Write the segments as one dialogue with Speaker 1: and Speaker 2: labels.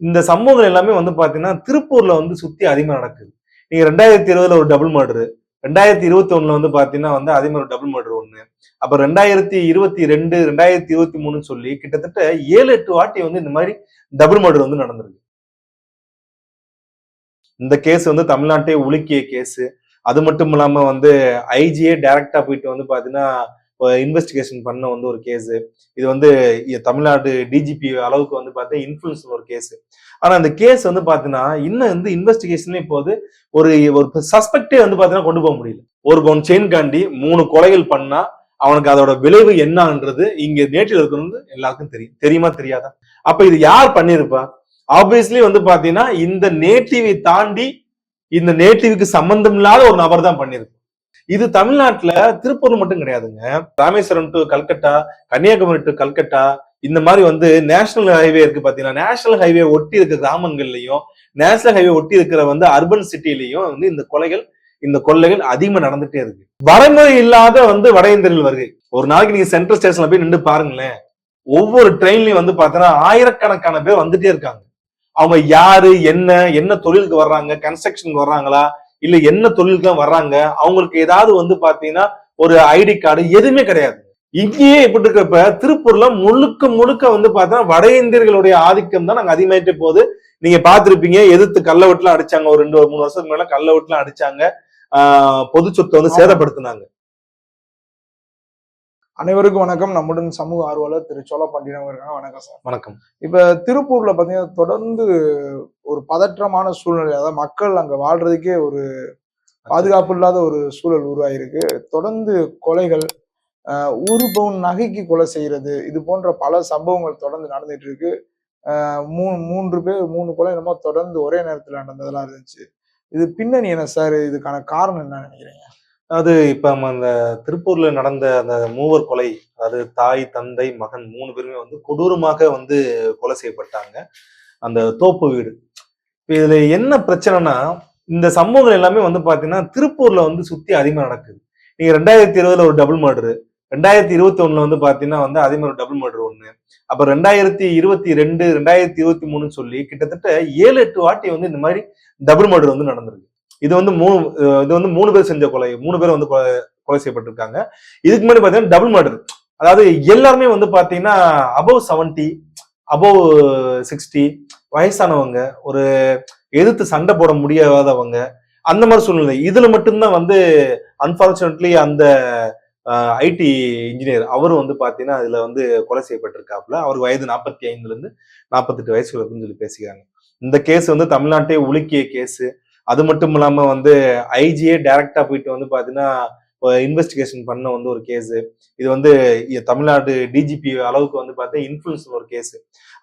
Speaker 1: இந்த சம்பவங்கள் எல்லாமே வந்து பாத்தீங்கன்னா திருப்பூர்ல வந்து சுத்தி அதிகமா நடக்குது. நீங்க ரெண்டாயிரத்தி இருபதுல ஒரு டபுள் மர்டர் ரெண்டாயிரத்தி இருபத்தி ஒண்ணுல வந்து பாத்தீங்கன்னா வந்து அதே மாதிரி டபுள் மர்டர் ஒண்ணு. அப்ப ரெண்டாயிரத்தி இருபத்தி ரெண்டு ரெண்டாயிரத்தி இருபத்தி மூணுன்னு சொல்லி கிட்டத்தட்ட ஏழு எட்டு வாட்டி வந்து இந்த மாதிரி டபுள் மர்டர் வந்து நடந்திருக்கு. இந்த கேஸ் வந்து தமிழ்நாட்டே உலுக்கிய கேஸ் அது மட்டும் இல்லாம வந்து ஐஜியே டைரக்டா போயிட்டு வந்து பாத்தீங்கன்னா இன்வெஸ்டிகேஷன் பண்ண வந்து ஒரு கேஸ் இது வந்து தமிழ்நாடு டிஜிபி அளவுக்கு வந்து பார்த்தீங்கன்னா இன்ஃபுளுன்ஸ் ஒரு கேஸ் ஆனா அந்த கேஸ் வந்து பாத்தீங்கன்னா இன்னும் வந்து இன்வெஸ்டிகேஷனே போது ஒரு ஒரு சஸ்பெக்டே வந்து பாத்தீங்கன்னா கொண்டு போக முடியல. ஒரு பவுன் செயின் காண்டி மூணு கொலைகள் பண்ணா அவனுக்கு அதோட விளைவு என்னன்றது இங்க நேற்றில் இருக்கிறது எல்லாருக்கும் தெரியும் தெரியுமா தெரியாதா? அப்ப இது யார் பண்ணிருப்பா ஆப்வியஸ்லி வந்து பாத்தீங்கன்னா இந்த நேட்டிவை தாண்டி இந்த நேட்டிவுக்கு சம்பந்தம் இல்லாத ஒரு நபர் தான் பண்ணிருக்கு இது தமிழ்நாட்டுல திருப்பூர் மட்டும் கிடையாதுங்க. ராமேஸ்வரம் டு கல்கட்டா கன்னியாகுமரி டு கல்கட்டா இந்த மாதிரி வந்து நேஷனல் ஹைவே இருக்கு பாத்தீங்கன்னா நேஷனல் ஹைவே ஒட்டி இருக்க கிராமங்கள்லயும் நேஷனல் ஹைவே ஒட்டி இருக்கிற வந்து அர்பன் சிட்டிலையும் வந்து இந்த கொலைகள் இந்த கொள்ளைகள் அதிகமா நடந்துட்டே இருக்கு. வரைமுறை இல்லாத வந்து வட இந்தியர்கள் வருகை. ஒரு நாளைக்கு நீங்க சென்ட்ரல் ஸ்டேஷன்ல போய் நின்று பாருங்களேன். ஒவ்வொரு ட்ரெயின்லயும் வந்து பாத்தீங்கன்னா ஆயிரக்கணக்கான பேர் வந்துட்டே இருக்காங்க. அவங்க யாரு என்ன என்ன தொழிலுக்கு வர்றாங்க கன்ஸ்ட்ரக்ஷனுக்கு வர்றாங்களா இல்ல என்ன தொழிலுக்கு தான் வர்றாங்க அவங்களுக்கு ஏதாவது வந்து பாத்தீங்கன்னா ஒரு ஐடி கார்டு எதுவுமே கிடையாது. இங்கேயே இப்படி இருக்கிறப்ப திருப்பூர்ல முழுக்க முழுக்க வந்து பார்த்தீங்கன்னா வட இந்தியர்களுடைய ஆதிக்கம் தான் நாங்க அதிகமாயிட்டே போகுது. நீங்க பார்த்திருப்பீங்க எதிர்த்து கள்ள வெட்டுலாம் அடிச்சாங்க ஒரு ரெண்டு ஒரு மூணு வருஷத்துக்கு மேல கள்ள வெட்டுலாம் அடிச்சாங்க. ஆஹ் பொது சொத்தை வந்து. சேதப்படுத்தினாங்க.
Speaker 2: அனைவருக்கும் வணக்கம். நம்முடன் சமூக ஆர்வலர் திரு சோழ பாண்டியன் இருக்காங்க. வணக்கம் சார்.
Speaker 1: வணக்கம்.
Speaker 2: இப்ப திருப்பூர்ல பாத்தீங்கன்னா தொடர்ந்து ஒரு பதற்றமான சூழ்நிலை. அதாவது மக்கள் அங்க வாழ்றதுக்கே ஒரு பாதுகாப்பு இல்லாத ஒரு சூழல் உருவாயிருக்கு. தொடர்ந்து கொலைகள் ஆஹ் ஒரு பவுன் நகைக்கு கொலை செய்யறது இது போன்ற பல சம்பவங்கள் தொடர்ந்து நடந்துட்டு இருக்கு ஆஹ் மூணு மூன்று பேர் மூணு கொலை என்னமோ தொடர்ந்து ஒரே நேரத்தில் நடந்ததெல்லாம் இருந்துச்சு. இது பின்னணி என்ன சார்? இதுக்கான காரணம் என்ன நினைக்கிறீங்க?
Speaker 1: அது இப்ப நம்ம அந்த திருப்பூர்ல நடந்த அந்த மூவர் கொலை அது தாய் தந்தை மகன் மூணு பேருமே வந்து கொடூரமாக வந்து கொலை செய்யப்பட்டாங்க. அந்த தோப்பு வீடு. இப்போ இதுல என்ன பிரச்சனைனா இந்த சம்பவங்கள் எல்லாமே வந்து பாத்தீங்கன்னா திருப்பூர்ல வந்து சுத்தி அதிகமா நடக்குது. நீங்க ரெண்டாயிரத்தி இருபதுல ஒரு டபுள் மர்டரு ரெண்டாயிரத்தி இருபத்தி ஒண்ணுல வந்து பாத்தீங்கன்னா வந்து அதே மாதிரி டபுள் மர்டர் ஒண்ணு. அப்ப ரெண்டாயிரத்தி இருபத்தி ரெண்டு ரெண்டாயிரத்தி இருபத்தி மூணுன்னு சொல்லி கிட்டத்தட்ட ஏழு எட்டு வாட்டி வந்து இந்த மாதிரி டபுள் மர்டர் வந்து நடந்திருக்கு. இது வந்து மூணு இது வந்து மூணு பேர் செஞ்ச கொலை மூணு பேர் வந்து கொலை செய்யப்பட்டிருக்காங்க. இதுக்கு முன்னாடி பாத்தீங்கன்னா டபுள் மர்டர் அதாவது எல்லாருமே வந்து பாத்தீங்கன்னா அபவ் செவன்டி அபவ் சிக்ஸ்டி வயசானவங்க ஒரு எதிர்த்து சண்டை போட முடியாதவங்க அந்த மாதிரி சூழ்நிலை. இதுல மட்டும்தான் வந்து அன்பார்ச்சுனேட்லி அந்த ஐடி இன்ஜினியர் அவரும் வந்து பாத்தீங்கன்னா அதுல வந்து கொலை செய்யப்பட்டிருக்காப்புல. அவருக்கு வயது நாற்பத்தி ஐந்துல இருந்து நாற்பத்தெட்டு வயசுல இருக்குன்னு சொல்லி பேசிக்கிறாங்க. இந்த கேஸ் வந்து தமிழ்நாட்டே உலுக்கிய கேஸ் அது மட்டும் இல்லாம வந்து ஐஜியே டைரக்டா போயிட்டு வந்து பாத்தீங்கன்னா இன்வெஸ்டிகேஷன் பண்ண வந்து ஒரு கேஸ் இது வந்து தமிழ்நாடு டிஜிபி அளவுக்கு வந்து பார்த்தீங்கன்னா இன்ஃபுளுன்ஸ் ஒரு கேஸ்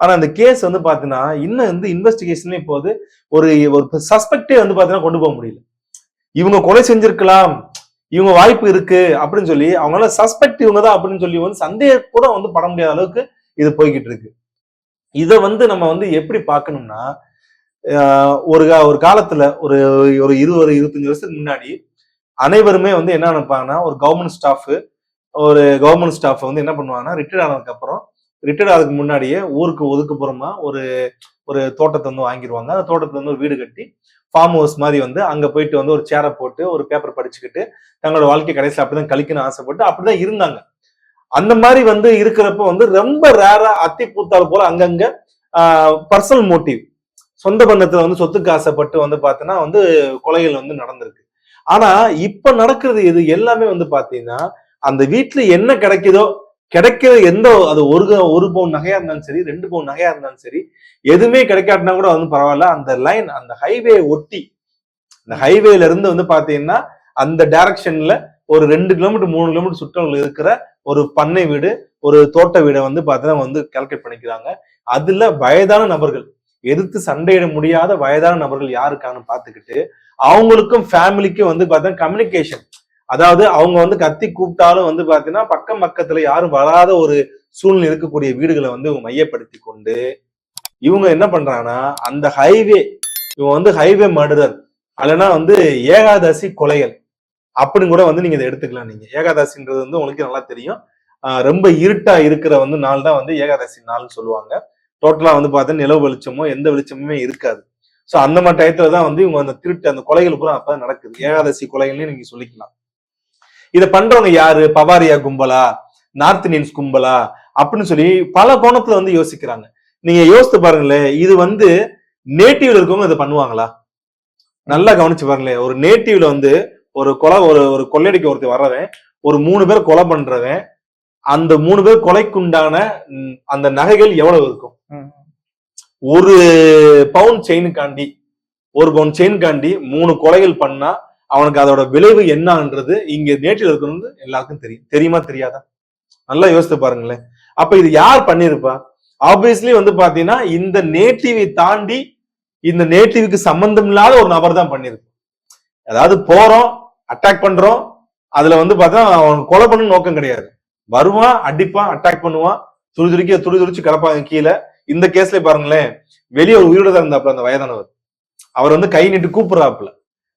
Speaker 1: ஆனா அந்த கேஸ் வந்து பாத்தீங்கன்னா இன்னும் வந்து இன்வெஸ்டிகேஷனே போது ஒரு ஒரு சஸ்பெக்டே வந்து பாத்தீங்கன்னா கொண்டு போக முடியல. இவங்க கொலை செஞ்சிருக்கலாம். இவங்க வாய்ப்பு இருக்கு அப்படின்னு சொல்லி அவங்களால சஸ்பெக்ட் இவங்க தான் அப்படின்னு சொல்லி வந்து சந்தேகம் கூட வந்து பட முடியாத அளவுக்கு இது போய்கிட்டு இருக்கு. இதை வந்து நம்ம வந்து எப்படி பார்க்கணும்னா ஒரு ஒரு காலத்துல ஒரு ஒரு இருபது இருபத்தஞ்சு வருஷத்துக்கு முன்னாடி அனைவருமே வந்து என்ன நினைப்பாங்கன்னா ஒரு கவர்மெண்ட் ஸ்டாஃப் ஒரு கவர்மெண்ட் ஸ்டாஃப் வந்து என்ன பண்ணுவாங்கன்னா ரிட்டையர்ட் ஆனதுக்கு அப்புறம் ரிட்டையர்ட் ஆகிறதுக்கு முன்னாடியே ஊருக்கு ஒதுக்குப்புறமா ஒரு ஒரு தோட்டத்தை வந்து வாங்கிடுவாங்க அந்த தோட்டத்தை வந்து ஒரு வீடு கட்டி ஃபார்ம் ஹவுஸ் மாதிரி வந்து அங்க போயிட்டு வந்து ஒரு சேரை போட்டு ஒரு பேப்பர் படிச்சுக்கிட்டு தங்களோட வாழ்க்கை கடைசியில் அப்படிதான் கழிக்கணும்னு ஆசைப்பட்டு அப்படிதான் இருந்தாங்க. அந்த மாதிரி வந்து இருக்கிறப்ப வந்து ரொம்ப ரேரா அத்தி பூத்தால் போல அங்கங்க பர்சனல் மோட்டிவ் சொந்த பந்தத்துல வந்து சொத்துக்கு ஆசைப்பட்டு வந்து பார்த்தோன்னா வந்து கொலைகள் வந்து நடந்திருக்கு. ஆனா இப்ப நடக்கிறது இது எல்லாமே வந்து பாத்தீங்கன்னா அந்த வீட்டுல என்ன கிடைக்குதோ கிடைக்கிற எந்த அது ஒரு ஒரு பவுன் நகையா இருந்தாலும் சரி ரெண்டு பவுன் நகையா இருந்தாலும் சரி எதுவுமே கிடைக்காட்டினா கூட வந்து பரவாயில்ல. அந்த லைன் அந்த ஹைவே ஒட்டி இந்த ஹைவேல இருந்து வந்து பாத்தீங்கன்னா அந்த டைரக்ஷன்ல ஒரு ரெண்டு கிலோமீட்டர் மூணு கிலோமீட்டர் சுற்றளவில் இருக்கிற ஒரு பண்ணை வீடு ஒரு தோட்ட வீடை வந்து பார்த்தீங்கன்னா வந்து கால்குலேட் பண்ணிக்கிறாங்க. அதுல வயதான நபர்கள் எதிர்த்து சண்டையிட முடியாத வயதான நபர்கள் யாருக்கான்னு பார்த்துக்கிட்டு அவங்களுக்கும் ஃபேமிலிக்கும் வந்து பார்த்தீங்கன்னா கம்யூனிகேஷன் அதாவது அவங்க வந்து கத்தி கூப்பிட்டாலும் வந்து பார்த்தீங்கன்னா பக்கம் பக்கத்துல யாரும் வராத ஒரு சூழ்நிலை இருக்கக்கூடிய வீடுகளை வந்து மையப்படுத்தி கொண்டு இவங்க என்ன பண்றாங்கன்னா அந்த ஹைவே இவங்க வந்து ஹைவே மர்டரர் அல்லனா வந்து ஏகாதசி கொலைகள். அப்படின்னு கூட வந்து நீங்க இதை எடுத்துக்கலாம் நீங்க. ஏகாதசின்றது வந்து உங்களுக்கு நல்லா தெரியும். ரொம்ப இருட்டா இருக்கிற வந்து நாள் தான் வந்து ஏகாதசி நாள்னு சொல்லுவாங்க. டோட்டலா வந்து பார்த்தீங்கன்னா நிலவு வெளிச்சமோ எந்த வெளிச்சமுமே இருக்காது. சோ அந்த மாதிரி டயத்துல தான் வந்து இவங்க அந்த திருட்டு அந்த கொலைகள் பூரா அப்ப நடக்குது. ஏகாதசி கொலைகள்னு நீங்க சொல்லிக்கலாம். இத பண்றவங்க யாரு? பவாரியா கும்பலா? நார்த் இந்தியன்ஸ் கும்பலா? அப்படின்னு சொல்லி பல கோணத்துல வந்து யோசிக்கிறாங்க. நீங்க யோசித்து பாருங்களேன் இது வந்து நேட்டிவ்ல இருக்கவங்க இதை பண்ணுவாங்களா? நல்லா கவனிச்சு பாருங்களேன். ஒரு நேட்டிவ்ல வந்து ஒரு கொலை ஒரு ஒரு கொள்ளையடிக்க ஒருத்தர் வர்றவன் ஒரு மூணு பேர் கொலை பண்றவன் அந்த மூணு பேர் கொலைக்குண்டான அந்த நகைகள் எவ்வளவு இருக்கும்? ஒரு பவுன் செயினுக்காண்டி ஒரு பவுன் செயினுக்காண்டி மூணு கொலைகள் பண்ணா அவனுக்கு அதோட விளைவு என்னன்றது இங்க நேற்றில் இருக்கிறது எல்லாருக்கும் தெரியும். தெரியுமா தெரியாதா? நல்லா யோசித்து பாருங்களேன். அப்ப இது யார் பண்ணிருப்பா ஆப்வியஸ்லி வந்து பாத்தீங்கன்னா இந்த நேட்டிவை தாண்டி இந்த நேட்டிவுக்கு சம்பந்தம் இல்லாத ஒரு நபர் தான் பண்ணிருக்கு அதாவது போறோம் அட்டாக் பண்றோம் அதுல வந்து பார்த்தா அவன் கொலை பண்ணு நோக்கம் கிடையாது. வருவான் அடிப்பான் அட்டாக் பண்ணுவான் துடி துடிக்க துடி துடிச்சு கிடப்பாங்க கீழே. இந்த கேஸ்ல பாருங்களேன் வெளியே ஒரு உயிரோட தான் இருந்தாப்புல அந்த வயதானவர். அவர் வந்து கை நீட்டு கூப்பிடுறாப்புல.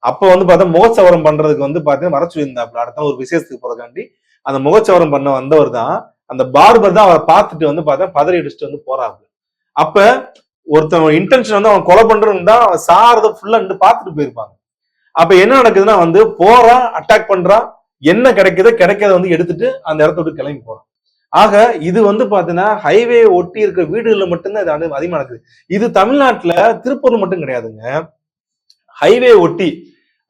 Speaker 1: அப்ப வந்து பார்த்தா முகச்சவரம் பண்றதுக்கு வந்து பார்த்தீங்கன்னா வர சொல்லியிருந்தாப்புல. அடுத்த ஒரு விசேஷத்துக்கு போறதுக்காண்டி அந்த முகச்சவரம் பண்ண வந்தவர் தான் அந்த பார்பர் தான் அவரை பார்த்துட்டு வந்து பார்த்தா பதறி அடிச்சுட்டு வந்து போறாப்புல. அப்ப ஒருத்தன் இன்டென்ஷன் வந்து அவன் கொலை பண்றதுன்னு தான் அவன் சாரத ஃபுல்லா நின்று பார்த்துட்டு போயிருப்பாங்க. அப்ப என்ன நடக்குதுன்னா வந்து போறான் அட்டாக் பண்றான். என்ன கிடைக்குதோ கிடைக்காத வந்து எடுத்துட்டு அந்த இடத்த விட்டு கிளம்பி போறான். ஆக இது வந்து பாத்தீங்கன்னா ஹைவே ஒட்டி இருக்கிற வீடுகள்ல மட்டும்தான் இது அதி- அதிகமா நடக்குது. இது தமிழ்நாட்டுல திருப்பூர் மட்டும் கிடையாதுங்க. ஹைவே ஒட்டி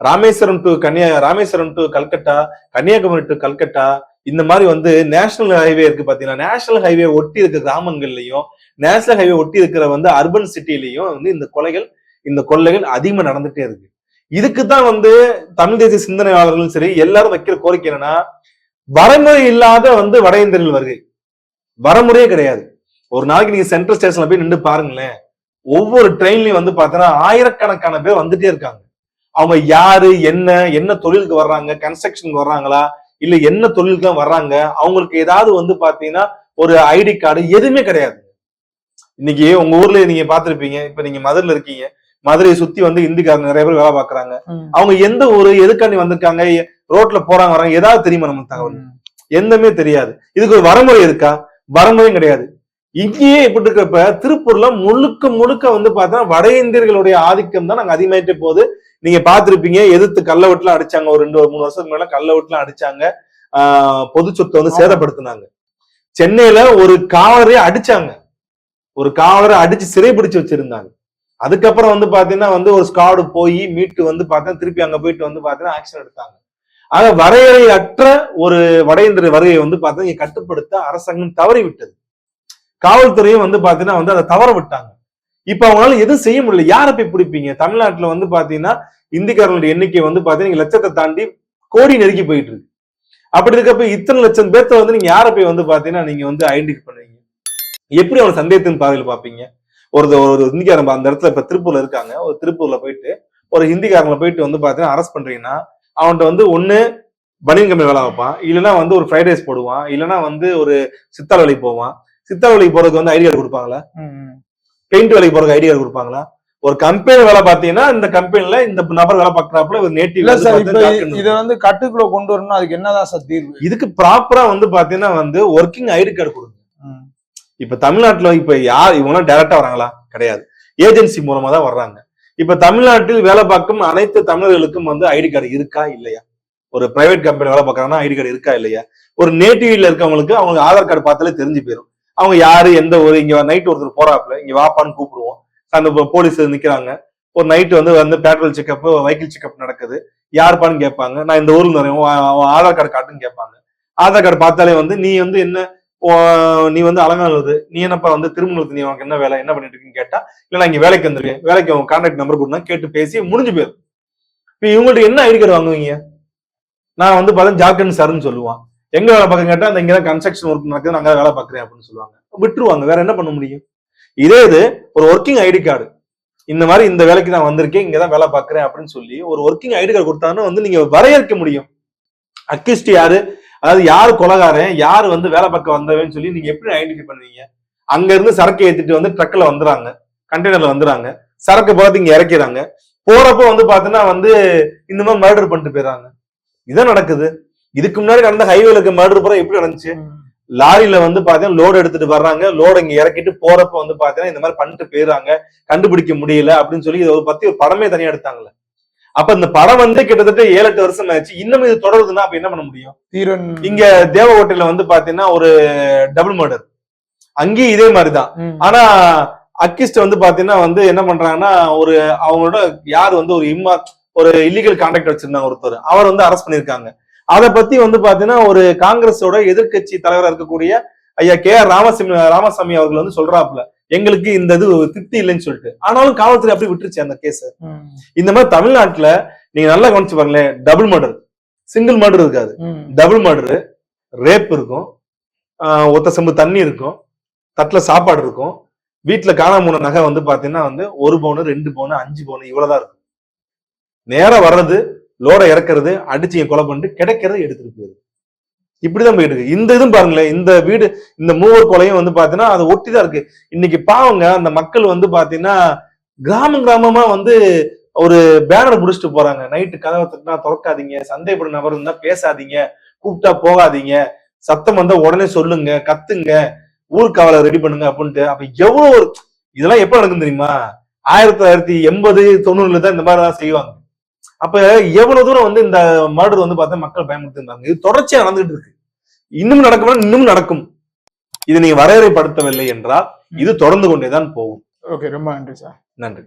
Speaker 1: Rameswaram to Kanya Rameswaram to Calcutta Kanyakumari to Calcutta இந்த மாதிரி வந்து நேஷனல் ஹைவே இருக்கு பாத்தீங்கன்னா நேஷனல் ஹைவே ஒட்டி இருக்க கிராமங்கள்லயும் நேஷனல் ஹைவே ஒட்டி இருக்கிற வந்து அர்பன் சிட்டிலையும் வந்து இந்த கொலைகள் இந்த கொள்ளைகள் அதிகமா நடந்துட்டே இருக்கு. இதுக்கு தான் வந்து தமிழ் தேசிய சிந்தனையாளர்களும் சரி எல்லாரும் வைக்கிற கோரிக்கை என்னன்னா வரமுறை இல்லாத வந்து வட இந்தியர்கள் வருகை. வரமுறையே கிடையாது. ஒரு நாளைக்கு நீங்க சென்ட்ரல் ஸ்டேஷன்ல போய் நின்று பாருங்களேன். ஒவ்வொரு ட்ரெயின்லயும் வந்து பாத்தீங்கன்னா ஆயிரக்கணக்கான பேர் வந்துட்டே இருக்காங்க. அவங்க யாரு என்ன என்ன தொழிலுக்கு வர்றாங்க கன்ஸ்ட்ரக்ஷனுக்கு வர்றாங்களா இல்ல என்ன தொழிலுக்கு தான் வர்றாங்க அவங்களுக்கு ஏதாவது வந்து பாத்தீங்கன்னா ஒரு ஐடி கார்டு எதுவுமே கிடையாது. இன்னைக்கு உங்க ஊர்ல நீங்க பாத்திருப்பீங்க இப்ப நீங்க மதுரில் இருக்கீங்க. மதுரையை சுத்தி வந்து இந்திக்காரங்க நிறைய பேர் வேலை பாக்குறாங்க. அவங்க எந்த ஒரு எதுக்காண்டி வந்திருக்காங்க ரோட்ல போறாங்க வராங்க ஏதாவது தெரியுமா நமக்கு தகவல்? எந்தமே தெரியாது. இதுக்கு ஒரு வரமுறை இருக்கா? வரமுறையும் கிடையாது. இங்கேயே இப்படி இருக்கிறப்ப திருப்பூர்ல முழுக்க முழுக்க வந்து பார்த்தா வட இந்தியர்களுடைய ஆதிக்கம் தான் நாங்க அதிகமாயிட்டே போகுது. நீங்க பார்த்திருப்பீங்க எதிர்த்து கள்ள வீட்டுல அடிச்சாங்க. ஒரு ரெண்டு ஒரு மூணு வருஷத்துக்கு மேல கள்ள வீட்டுல அடிச்சாங்க. ஆஹ் பொது சொத்தை வந்து. சேதப்படுத்தினாங்க. சென்னையில ஒரு காவலரையே அடிச்சாங்க. ஒரு காவலரை அடிச்சு சிறைபிடிச்சு வச்சிருந்தாங்க. அதுக்கப்புறம் வந்து பாத்தீங்கன்னா வந்து ஒரு ஸ்காடு போய் மீட்டு வந்து பார்த்தா திருப்பி அங்க போயிட்டு வந்து பாத்தீங்கன்னா ஆக்ஷன் எடுத்தாங்க. ஆக வரையறையற்ற ஒரு வட இந்திய வருகையை வந்து பாத்தீங்கன்னா இங்க கட்டுப்படுத்த அரசாங்கம் தவறி விட்டது காவல்துறையும் வந்து பாத்தீங்கன்னா வந்து அதை தவற விட்டாங்க. இப்ப அவங்களால எதுவும் செய்ய முடியல. யாரை போய் பிடிப்பீங்க? தமிழ்நாட்டுல வந்து பாத்தீங்கன்னா இந்திக்காரனுடைய எண்ணிக்கை வந்து பாத்தீங்கன்னா லட்சத்தை தாண்டி கோடி நெருக்கி போயிட்டு இருக்கு. அப்படி இருக்கப்ப இத்தனை லட்சம் பேர்த்த வந்து நீங்க யாரை போய் வந்து பாத்தீங்கன்னா நீங்க வந்து ஐடென்டிஃபை பண்ணுவீங்க? எப்படி அவங்க சந்தேகத்தின் பார்வையில் பாப்பீங்க ஒரு ஒரு ஹிந்திக்காரன் அந்த இடத்துல இப்ப திருப்பூர்ல இருக்காங்க. ஒரு திருப்பூர்ல போயிட்டு ஒரு ஹிந்திக்காரங்களை போயிட்டு வந்து பாத்தீங்கன்னா அரெஸ்ட் பண்றீங்கன்னா அவன்கிட்ட வந்து ஒண்ணு பனியன் கம்பெனி வேலை வைப்பான் இல்லைன்னா வந்து ஒரு ஃப்ரைட் ரைஸ் போடுவான். இல்லைன்னா வந்து ஒரு சித்தாள் வேலைக்கு போவான். சித்தாள் வேலைக்கு போறதுக்கு வந்து ஐடி கார்டு கொடுப்பாங்களா? பெயிண்ட் வேலைக்கு போறதுக்கு ஐடி கார்டு கொடுப்பாங்களா? ஒரு கம்பெனி வேலை பாத்தீங்கன்னா இந்த கம்பெனில இந்த நபர் வேலை பார்க்கறாப்புல ஒரு நேட்டிவ்
Speaker 2: இத வந்து கட்டுக்குள்ள கொண்டு வரணும் அதுக்கு என்னதான் சார் தீர்வு?
Speaker 1: இதுக்கு ப்ராப்பரா வந்து பாத்தீங்கன்னா வந்து ஒர்க்கிங் ஐடி கார்டு கொடுங்க. இப்ப தமிழ்நாட்டுல இப்ப யார் இவங்களாம் டைரக்டா வராங்களா? கிடையாது. ஏஜென்சி மூலமா தான் வர்றாங்க. இப்ப தமிழ்நாட்டில் வேலை பார்க்கும் அனைத்து தமிழர்களுக்கும் வந்து ஐடி கார்டு இருக்கா இல்லையா? ஒரு பிரைவேட் கம்பெனி வேலை பார்க்கறாங்கன்னா ஐடி கார்டு இருக்கா இல்லையா? ஒரு நேட்டிவ்ல இருக்கவங்களுக்கு அவங்க ஆதார் கார்டு பார்த்தாலே தெரிஞ்சு போயிடும் அவங்க யாரு எந்த ஒரு இங்க நைட் ஒருத்தர் போறாப்புல இங்க வாப்பான்னு கூப்பிடுவோம். அந்த போலீஸ் நிக்கிறாங்க. ஒரு நைட் வந்து வந்து பேட்ரோல் செக்அப் வெஹிக்கிள் செக்அப் நடக்குது. யாருப்பான்னு கேட்பாங்க. நான் இந்த ஊர்ல நிறைய ஆதார் கார்டு காட்டுன்னு கேட்பாங்க. ஆதார் கார்டு பார்த்தாலே வந்து நீ வந்து என்ன நீ வந்து அலங்கானது நீ என்னப்பா வந்து திருமணத்து நீ உனக்கு என்ன வேலை என்ன பண்ணிட்டு இருக்கீன்னு கேட்டா இல்ல நான் இங்க வேலைக்கு வந்துருக்கேன். வேலைக்கு அவங்க கான்டாக்ட் நம்பர் கொடுத்தா கேட்டு பேசி முடிஞ்சு போயிடும். இப்ப இவங்கள்ட்ட என்ன ஐடி கார்டு வாங்குவீங்க? நான் வந்து பார்த்தா ஜார்க்கண்ட் சார்னு சொல்லுவான். எங்க வேலை பார்க்க கேட்டா அந்த இங்கதான் கன்ஸ்ட்ரக்ஷன் ஒர்க் நடக்குது நாங்க வேலை பார்க்குறேன் அப்படின்னு சொல்லுவாங்க. விட்டுருவாங்க வேற என்ன பண்ண முடியும்? இதே இது ஒரு ஒர்க்கிங் ஐடி கார்டு. இந்த மாதிரி இந்த வேலைக்கு நான் வந்திருக்கேன் இங்க தான் வேலை பார்க்குறேன் அப்படின்னு சொல்லி ஒரு ஒர்க்கிங் ஐடி கார்டு கொடுத்தாங்கன்னா வந்து நீங்க வரையறுக்க முடியும். அக்யூஸ்ட் யாரு அதாவது யாரு கொலகாரன் யாரு வந்து வேலை பார்க்க வந்தவன்னு சொல்லி நீங்க எப்படி ஐடென்டிஃபை பண்ணுவீங்க? அங்க இருந்து சரக்கு ஏத்திட்டு வந்து ட்ரக்ல வந்துறாங்க கண்டெய்னர்ல வந்துறாங்க சரக்கு பார்த்து இங்க இறக்கிறாங்க போறப்போ வந்து பாத்தீங்கன்னா வந்து இந்த மாதிரி மர்டர் பண்ணிட்டு போயிடுறாங்க. இதான் நடக்குது. இதுக்கு முன்னாடி நடந்த ஹைவேல இருக்க மர்டர் பூரா எப்படி நடந்துச்சு? லாரியில வந்து பாத்தீங்கன்னா லோடு எடுத்துட்டு வர்றாங்க. லோடு இங்க இறக்கிட்டு போறப்ப வந்து பாத்தீங்கன்னா இந்த மாதிரி பண்ணிட்டு போயிடுறாங்க. கண்டுபிடிக்க முடியல அப்படின்னு சொல்லி இதை பத்தி ஒரு படமே தனியா எடுத்தாங்கல்ல. அப்ப இந்த படம் வந்து கிட்டத்தட்ட ஏழு எட்டு வருஷம் ஆச்சு. இன்னும் இது தொடருதுன்னா அப்ப என்ன பண்ண முடியும்?
Speaker 2: தீரன்
Speaker 1: இங்க தேவகோட்டையில வந்து பாத்தீங்கன்னா ஒரு டபுள் மர்டர் அங்கேயும் இதே மாதிரிதான். ஆனா அக்கிஸ்ட் வந்து பாத்தீங்கன்னா வந்து என்ன பண்றாங்கன்னா ஒரு அவங்களோட யார் வந்து ஒரு இம்மா ஒரு இல்லீகல் கான்டாக்ட் வச்சிருந்தாங்க ஒருத்தர். அவர் வந்து அரெஸ்ட் பண்ணிருக்காங்க அத பத்தி வந்து பாத்தீங்கன்னா ஒரு காங்கிரஸோட எதிர்க்கட்சி தலைவரா இருக்கக்கூடிய ஐயா கே ஆர் ராமசாமி ராமசாமி அவர்கள் வந்து சொல்றாப்புல. எங்களுக்கு இந்த இது திருப்தி இல்லைன்னு சொல்லிட்டு. ஆனாலும் காவல்துறை அப்படி விட்டுருச்சு அந்த கேஸ். இந்த மாதிரி தமிழ்நாட்டுல நீங்க நல்லா கவனிச்சு பாருங்களேன் டபுள் மர்டர் சிங்கிள் மர்டர் இருக்காது. டபுள் மர்டரு ரேப் இருக்கும். ஒத்த செம்பு தண்ணி இருக்கும். தட்டுல சாப்பாடு இருக்கும். வீட்டுல காணாம போன நகை வந்து பாத்தீங்கன்னா வந்து ஒரு பவுனு ரெண்டு பவுனு அஞ்சு பவுனு இவ்வளவுதான் இருக்கும். நேரா வர்றது லோட இறக்குறது அடிச்சு கொலை பண்ணிட்டு கிடைக்கிறது எடுத்துட்டு போயிருது இப்படிதான் போயிட்டு இருக்கு. இந்த இதுவும் பாருங்களேன் இந்த வீடு இந்த மூவர் கொலையும் வந்து பாத்தீங்கன்னா அது ஒட்டிதான் இருக்கு. இன்னைக்கு பாவங்க அந்த மக்கள் வந்து பாத்தீங்கன்னா கிராமம் கிராமமா வந்து ஒரு பேனர் புடிச்சிட்டு போறாங்க. நைட்டு கதவை தட்டினா திறக்காதீங்க சந்தேகப்படும் நபர் இருந்தா பேசாதீங்க கூப்பிட்டா போகாதீங்க சத்தம் வந்தா உடனே சொல்லுங்க கத்துங்க ஊர்காவலை ரெடி பண்ணுங்க அப்படின்ட்டு. அப்ப எவ்வளவு ஒரு இதெல்லாம் எப்ப நடக்கும் தெரியுமா? ஆயிரத்தி தொள்ளாயிரத்தி எண்பது தொண்ணூறுல தான் இந்த மாதிரி செய்வாங்க. அப்ப எவ்வளவு தூரம் வந்து இந்த மர்டர் வந்து பார்த்தா மக்கள் பயன்படுத்திருந்தாங்க. இது தொடர்ச்சியா நடந்துகிட்டு இருக்கு. இன்னும் நடக்கும்? இன்னும் நடக்கும். இது நீங்க வரையறைப்படுத்தவில்லை என்றால் இது தொடர்ந்து கொண்டேதான் போகும்.
Speaker 2: ஓகே ரொம்ப நன்றி சார்.
Speaker 1: நன்றி.